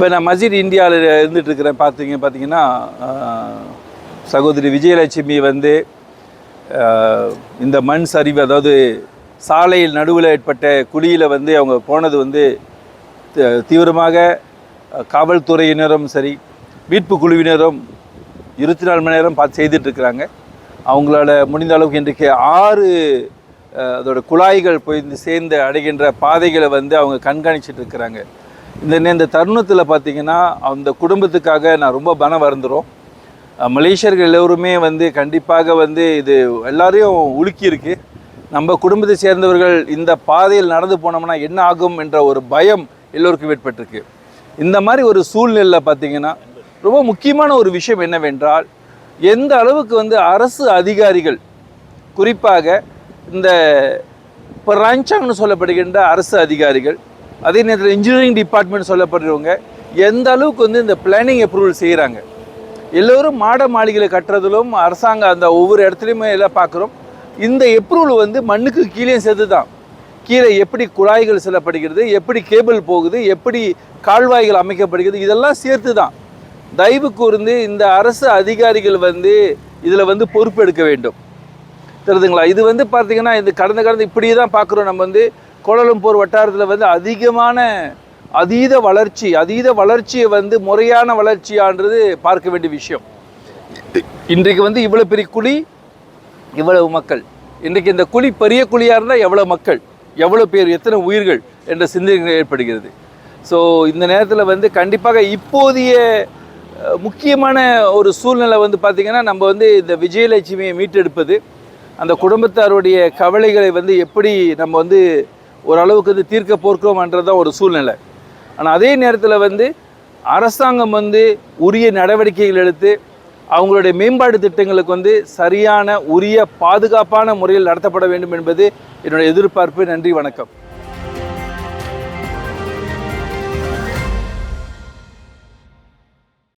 இப்போ நான் மஸ்ஜித் இந்தியாவில் இருந்துகிட்டு இருக்கிறேன் பார்த்தீங்க பார்த்தீங்கன்னா சகோதரி விஜயலட்சுமி வந்து இந்த மண் சரிவு அதாவது சாலையில் நடுவில் ஏற்பட்ட குழியில் வந்து அவங்க போனது வந்து த- தீவிரமாக காவல்துறையினரும் சரி மீட்பு குழுவினரும் இருபத்தி நாலு மணி நேரம் பார்த்து செய்துட்ருக்குறாங்க அவங்களால முடிந்த அளவுக்கு இன்றைக்கு ஆறு அதோடய அதோட குழாய்கள் போய் சேர்ந்து அடைகின்ற பாதைகளை வந்து அவங்க கண்காணிச்சிட்டு இருக்கிறாங்க இந்த இந்த தருணத்தில் பார்த்திங்கன்னா அந்த குடும்பத்துக்காக நான் ரொம்ப பணம் வருந்துறோம். மலேசியர்கள் எல்லோருமே வந்து கண்டிப்பாக வந்து இது எல்லாரையும் உலுக்கியிருக்கு. நம்ம குடும்பத்தை சேர்ந்தவர்கள் இந்த பாதையில் நடந்து போனோம்னா என்ன ஆகும் என்ற ஒரு பயம் எல்லோருக்கும் ஏற்பட்டிருக்கு. இந்த மாதிரி ஒரு சூழ்நிலையில் பார்த்தீங்கன்னா ரொம்ப முக்கியமான ஒரு விஷயம் என்னவென்றால் எந்த அளவுக்கு வந்து அரசு அதிகாரிகள் குறிப்பாக இந்த இப்போ சொல்லப்படுகின்ற அரசு அதிகாரிகள் அதே நேரத்தில் இன்ஜினியரிங் டிபார்ட்மெண்ட் சொல்லப்படுறவங்க எந்த அளவுக்கு வந்து இந்த பிளானிங் அப்ரூவல் செய்கிறாங்க எல்லோரும் மாட மாளிகைகளை கட்டுறதிலும் அரசாங்கம் அந்த ஒவ்வொரு இடத்துலையுமே எல்லாம் பார்க்குறோம் இந்த எப்ரூவல் வந்து மண்ணுக்கு கீழே சேர்த்து தான் கீழே எப்படி குழாய்கள் செல்லப்படுகிறது எப்படி கேபிள் போகுது எப்படி கால்வாய்கள் அமைக்கப்படுகிறது இதெல்லாம் சேர்த்து தான் தயவு கூர்ந்து இந்த அரசு அதிகாரிகள் வந்து இதில் வந்து பொறுப்பெடுக்க வேண்டும். தெரியுதுங்களா? இது வந்து பார்த்தீங்கன்னா இது கடந்த கடந்த இப்படியே தான் பார்க்குறோம் நம்ம வந்து. கோலாலம்பூர் வட்டாரத்தில் வந்து அதிகமான அதீத வளர்ச்சி அதீத வளர்ச்சியை வந்து முறையான வளர்ச்சியான்றது பார்க்க வேண்டிய விஷயம். இன்றைக்கு வந்து இவ்வளோ பெரிய குழி இவ்வளவு மக்கள். இன்றைக்கு இந்த குழி பெரிய குழியாக இருந்தால் எவ்வளோ மக்கள் எவ்வளோ பேர் எத்தனை உயிர்கள் என்ற சிந்தனை ஏற்படுகிறது. ஸோ இந்த நேரத்தில் வந்து கண்டிப்பாக இப்போதைய முக்கியமான ஒரு சூழ்நிலை வந்து பார்த்திங்கன்னா நம்ம வந்து இந்த விஜயலட்சுமியை மீட்டெடுப்பது அந்த குடும்பத்தாருடைய கவலைகளை வந்து எப்படி நம்ம வந்து ஓரளவுக்கு இது தீர்க்க போர்க்கிறோம்ன்றதான் ஒரு சூழ்நிலை. ஆனால் அதே நேரத்தில் வந்து அரசாங்கம் வந்து உரிய நடவடிக்கைகள் எடுத்து அவங்களுடைய மேம்பாடு திட்டங்களுக்கு வந்து சரியான உரிய பாதுகாப்பான முறையில் நடத்தப்பட வேண்டும் என்பது என்னுடைய எதிர்பார்ப்பு. நன்றி வணக்கம்.